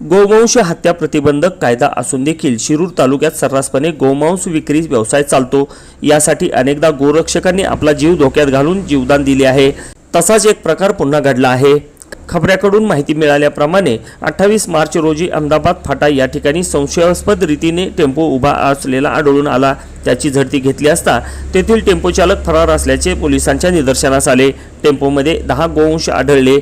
गोवंश हत्या प्रतिबंधक कायदा असून देखील शिरूर तालुक्यात सर्रासपणे गोमांस विक्री व्यवसाय चालतो. यासाठी अनेकदा गोरक्षकांनी आपला जीव धोक्यात घालून जीवदान दिले आहे. तसाच एक प्रकार पुन्हा घडला आहे. खबऱ्याकडून माहिती मिळाल्याप्रमाणे अठ्ठावीस मार्च रोजी अहमदाबाद फाटा या ठिकाणी संशयास्पद रीतीने टेम्पो उभा असलेला आढळून आला. त्याची झडती घेतली असता तेथील टेम्पो चालक फरार असल्याचे पोलिसांच्या निदर्शनास आले. टेम्पोमध्ये दहा गोवंश आढळले.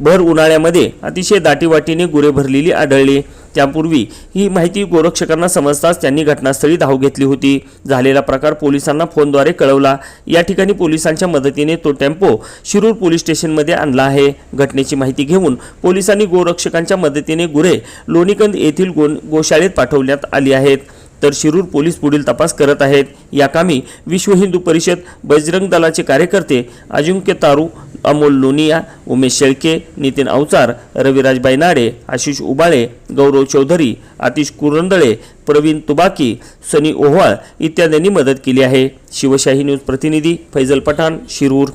भर उन्हाळ्यामध्ये अतिशय दाटीवाटीने गुरे भरलेली आढळली. त्यापूर्वी ही माहिती गोरक्षकांना समजताच त्यांनी घटनास्थळी धाव घेतली होती. झालेला प्रकार पोलिसांना फोनद्वारे कळवला. या ठिकाणी पोलिसांच्या मदतीने तो टेम्पो शिरूर पोलीस स्टेशनमध्ये आणला आहे. घटनेची माहिती घेऊन पोलिसांनी गोरक्षकांच्या मदतीने गुरे लोणीकंद येथील गो गोशाळेत पाठवण्यात आली आहेत. तर शिरूर पोलीस पुढील तपास करत आहेत. या कामी विश्व हिंदू परिषद बजरंग दलाचे कार्यकर्ते अजिंक्य तारू अमोल लोनिया उमेश शेळके नितीन अवचार रविराज बैनाडे आशिष उबाळे गौरव चौधरी आतिश कुरंदळे प्रवीण तुबाकी सनी ओव्हाळ इत्यादींनी मदत केली आहे. शिवशाही न्यूज प्रतिनिधी फैजल पठाण शिरूर.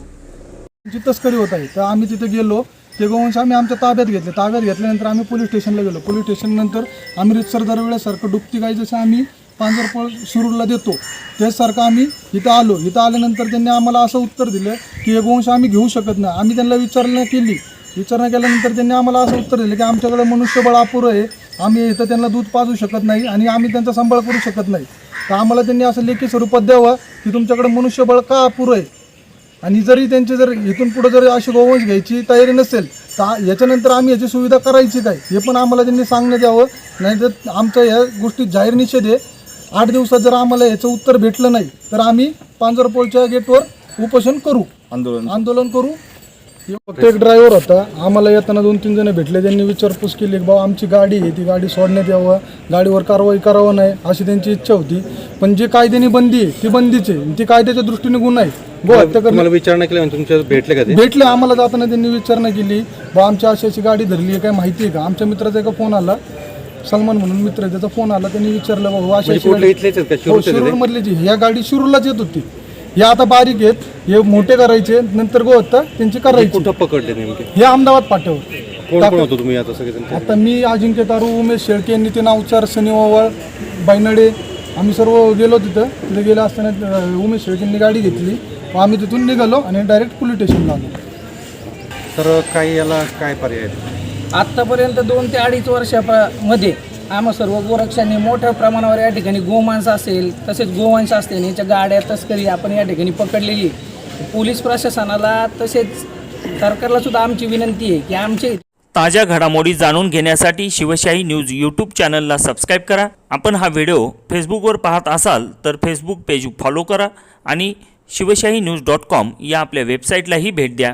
जी तस्करी होत आहे. तर आम्ही तिथे गेलो. ते गोवंश आम्ही आमच्या ताब्यात घेतले. ताब्यात घेतल्यानंतर आम्ही पोलीस स्टेशनला गेलो. पोलीस स्टेशननंतर आम्ही रितसर दरवेळेसारखं डुबती गाई जसं आम्ही पांजरपळ शिरूरला देतो. त्याचसारखं आम्ही इथं आलो. इथं आल्यानंतर त्यांनी आम्हाला असं उत्तर दिलं की एक वंश आम्ही घेऊ शकत नाही. आम्ही त्यांना विचारणा केली. विचारणा केल्यानंतर त्यांनी आम्हाला असं उत्तर दिलं की आमच्याकडे मनुष्यबळ अपुरं आहे. आम्ही इथं त्यांना दूध पाजू शकत नाही आणि आम्ही त्यांचा सांभाळ करू शकत नाही. तर आम्हाला त्यांनी असं लेखी स्वरूपात द्यावं की तुमच्याकडे मनुष्यबळ का अपुरं आहे? आणि जरी त्यांची जर इथून पुढं जर अशी गोवंश घ्यायची तयारी नसेल तर याच्यानंतर आम्ही याची सुविधा करायची काय? हे पण आम्हाला त्यांनी सांगण्यात यावं. नाहीतर आमच्या या गोष्टीत जाहीर निषेध आहे. आठ दिवसात जर आम्हाला याचं उत्तर भेटलं नाही तर आम्ही पांजरपोळच्या गेटवर उपोषण करू. आंदोलन आंदोलन करू. फक्त एक ड्रायव्हर होता. आम्हाला येताना दोन तीन जण भेटले. त्यांनी विचारपूस केली की बाबा आमची गाडी आहे ती गाडी सोडण्यात यावं. गाडीवर कारवाई करावं नाही अशी त्यांची इच्छा होती. पण जे कायद्याने बंदी आहे ती बंदीच आहे. ती कायद्याच्या दृष्टीने गुन्हा आहे. गो हत्या करणं तुम्हाला विचारणा केली म्हणजे तुमच्या भेटले का ते? भेटले. आम्हाला जाताना त्यांनी विचारणा केली. बा आमच्या अशी अशी गाडी धरली आहे. काय माहिती आहे का? आमच्या मित्राचा एका फोन आला. सलमान म्हणून मित्र आहे त्याचा फोन आला त्यांनी विचारलं बाबा अशी अशी कुठले गाडी इथलेच आहेत का? हो शिरूरचे शिरूर मधली जी ह्या गाडी शिरूरलाच येत होती. हे आता बारीक आहेत हे मोठे करायचे नंतर गो होता त्यांची करायची. कुठं पकडले नेमके? हे अहमदाबाद पाठव कोण कोण होतो तुम्ही आता मी अजिंक्य तारू उमेश शेळके नितीन अवचार सनी ओवाळ बायनडे आम्ही सर्व गेलो तिथं. तिथे गेलो असताना अं, उमेश शेळकेंनी गाडी घेतली. मग आम्ही तिथून निघालो आणि डायरेक्ट पोलीस स्टेशनला आलो. तर काही याला काय पर्याय? आहे? आत्तापर्यंत दोन ते अडीच वर्षामध्ये आम्हा सर्व गोरक्षांनी मोठ्या प्रमाणावर या ठिकाणी गोमांस असेल तसेच गोवंश असतील याच्या गाड्या तस्करी आपण या ठिकाणी पकडलेली पोलीस प्रशासनाला तसेच सरकारला सुद्धा आमची विनंती आहे की आमचे ताज्या घडामोडी जाणून घेण्यासाठी शिवशाही न्यूज यूट्यूब चॅनलला सबस्क्राईब करा. आपण हा व्हिडिओ फेसबुकवर पाहत असाल तर फेसबुक पेज फॉलो करा आणि शिवशाही न्यूज डॉट कॉम या आपल्या वेबसाईटलाही भेट द्या.